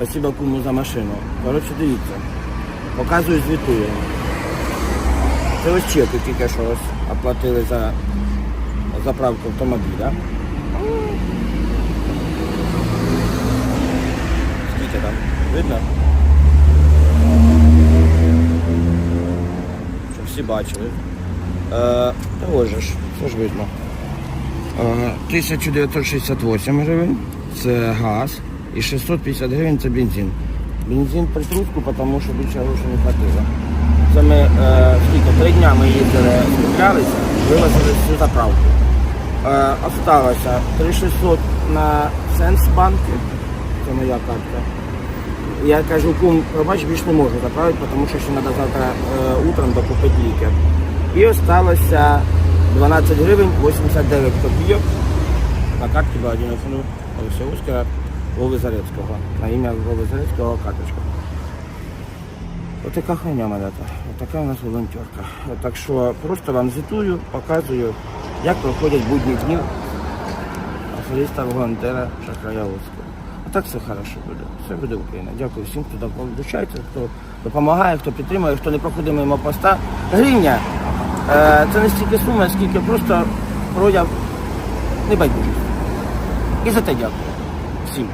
Спасибо куму за машину. Коротше, дивіться. Показую, звітую. Це ось чеки тільки що ось оплатили за заправку автомобіля. Скільки там? Видно? Щоб всі бачили. Е, та ж, це ж видно. Е, 1968 гривень це газ і 650 гривень це бензин. Бензин притруску, тому що більше грошей не хватило. Це ми е, скільки, три дня ми їздили, скуплялися, вивезли всю заправку. Е, осталося 3600 на Сенсбанки, це моя картка. Я кажу, кум, пробач, більше не можу заправити, тому що ще треба завтра е, утром докупити ліки. І осталося 12 гривень 89 копійок. На карті один фону Олексія Ускера Вови. На ім'я Вови Зарецького карточка. Отака хуйня в мене. Отака у нас волонтерка. Так що просто вам звітую, показую, як проходять будні дні афериста волонтера Шахрая Луцького. А так все хорошо буде. Все буде Україна. Дякую всім, хто долучається, хто допомагає, хто підтримує, хто не проходить мимо поста. Гривня е, це не стільки сума, скільки просто прояв небайдужості. І за те дякую всім.